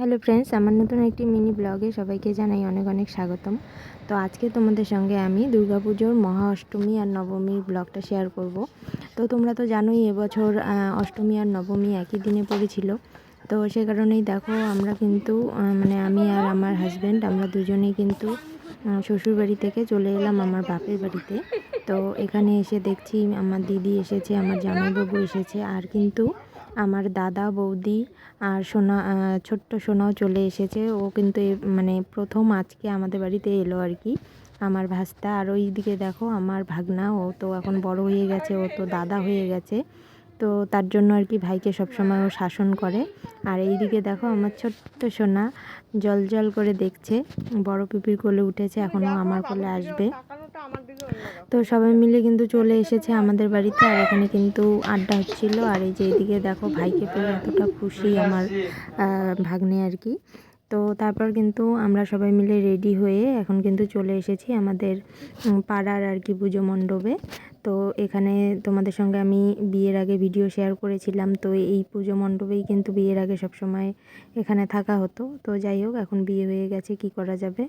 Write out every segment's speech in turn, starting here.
Hello friends, আমার নতুন একটি মিনি ব্লগে সবাইকে জানাই অনেক অনেক স্বাগতম। তো আজকে তোমাদের সঙ্গে আমি দুর্গাপুজোর মহা অষ্টমী আর নবমীর ব্লগটা শেয়ার করব। তো তোমরা তো জানোই, এবছর অষ্টমী আর নবমী একই দিনে পড়েছিল। তো সে কারণেই দেখো, আমরা কিন্তু মানে আমি আর আমার হাজব্যান্ড আমরা দুজনেই কিন্তু শ্বশুর বাড়ি থেকে চলে এলাম আমার বাপের বাড়িতে। তো এখানে এসে দেখছি, আমার দিদি এসেছে, আমার জামাইবাবু এসেছে, আর কিন্তু আমার দাদা, বৌদি আর সোনা ছোট্ট সোনাও চলে এসেছে। ও কিন্তু মানে প্রথম আজকে আমাদের বাড়িতে এলো আর কি। আমার ভাস্তা আর ওই দিকে দেখো আমার ভাগনা, ও তো এখন বড় হয়ে গেছে, ও তো দাদা হয়ে গেছে। তো তার জন্য আর কি ভাইকে সবসময় ও শাসন করে। আর এই দিকে দেখো আমার ছোট্ট সোনা জল জল করে দেখছে। বড় পিপির কোলে উঠেছে, এখনও আমার কোলে আসবে। তো সবাই মিলে কিন্তু চলে এসেছে আমাদের বাড়িতে। আর এখানে কিন্তু আড্ডা হচ্ছিল। আর এই যে এদিকে দেখো, ভাইকে পেয়ে এতটা খুশি আমার ভাগ্নে আর কি। তো তারপর কিন্তু আমরা সবাই মিলে রেডি হয়ে এখন কিন্তু চলে এসেছি আমাদের পাড়ার আর কি পুজো মণ্ডপে। তো এখানে তোমাদের সঙ্গে আমি বিয়ের আগে ভিডিও শেয়ার করেছিলাম। তো এই পুজো মণ্ডপেই কিন্তু বিয়ের আগে সবসময় এখানে থাকা হতো। তো যাই হোক, এখন বিয়ে হয়ে গেছে, কি করা যাবে?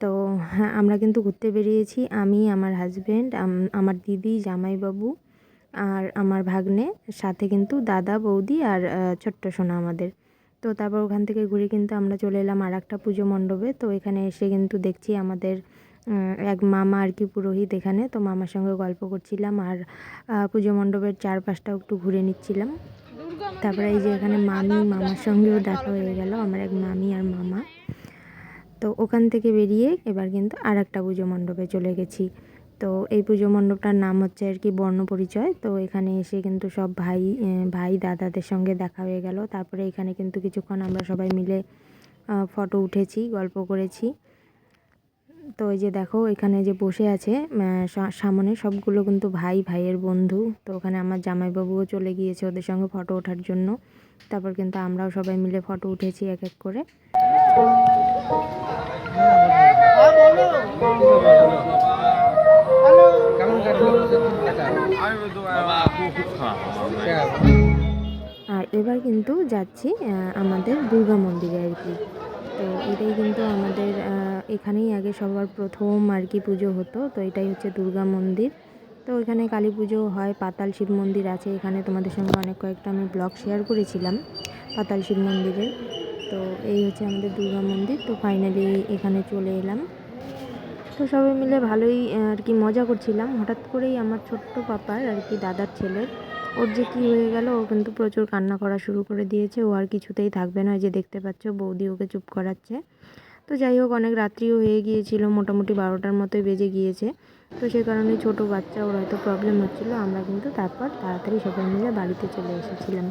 তো হ্যাঁ আমরা কিন্তু ঘুরতে বেরিয়েছি। আমি, আমার হাজব্যান্ড আমার দিদি, জামাইবাবু আর আমার ভাগ্নে, সাথে কিন্তু দাদা, বৌদি আর ছোট্ট সোনা আমাদের। তো তারপর ওখান থেকে ঘুরে কিন্তু আমরা চলে এলাম আর একটা পুজো মণ্ডপে। তো এখানে এসে কিন্তু দেখছি আমাদের এক মামা আর কি পুরোহিত এখানে। তো মামার সঙ্গে গল্প করছিলাম আর পুজো মণ্ডপের চারপাশটাও একটু ঘুরে নিচ্ছিলাম। তারপরে এই যে এখানে মামি, মামার সঙ্গেও দেখা হয়ে গেল। আমার এক মামি আর মামা। তো ওখান থেকে বেরিয়ে এবার কিন্তু আর একটা পুজো মণ্ডপে চলে গেছি। তো এই পুজো মণ্ডপটার নাম হচ্ছে আর কি বর্ণ পরিচয় তো এখানে এসে কিন্তু সব ভাই ভাই দাদাদের সঙ্গে দেখা হয়ে গেল। তারপরে এখানে কিন্তু কিছুক্ষণ আমরা সবাই মিলে ফটো উঠেছি, গল্প করেছি। তো এই যে দেখো, এখানে যে বসে আছে সামনে সবগুলো কিন্তু ভাই, ভাইয়ের বন্ধু। তো ওখানে আমার জামাইবাবুও চলে গিয়েছে ওদের সঙ্গে ফটো ওঠার জন্য। তারপর কিন্তু আমরাও সবাই মিলে ফটো উঠেছি এক এক করে। আর এবার কিন্তু যাচ্ছি আমাদের দুর্গা মন্দিরে আর কি। তো এটাই কিন্তু আমাদের এখানেই আগে সবার প্রথম আর কি পুজো হতো। তো এটাই হচ্ছে দুর্গা মন্দির। তো এখানে কালী পুজো হয়, পাতাল শিব মন্দির আছে। এখানে তোমাদের সঙ্গে অনেক কয়েকটা আমি ব্লগ শেয়ার করেছিলাম, পাতাল শিব মন্দিরে তো এই হচ্ছে আমাদের দুর্গা মন্দির। তো ফাইনালি এখানে চলে এলাম। তো সবাই মিলে ভালোই আর কি মজা করছিলাম। হঠাৎ করেই আমার ছোট্ট পাপার আর কি দাদার ছেলের, ওর যে কী হয়ে গেল, ও কিন্তু প্রচুর কান্না করা শুরু করে দিয়েছে। ও আর কিছুতেই থাকবে না। যে দেখতে পাচ্ছ, বৌদি ওকে চুপ করাচ্ছে। তো যাই হোক, অনেক রাত্রিও হয়ে গিয়েছিল। মোটামুটি বারোটার মতোই বেজে গিয়েছে। তো সেই কারণে ছোট বাচ্চা ওর হয়তো প্রবলেম হচ্ছিল। আমরা কিন্তু তারপর তাড়াতাড়ি সবাই মিলে বাড়িতে চলে এসেছিলাম।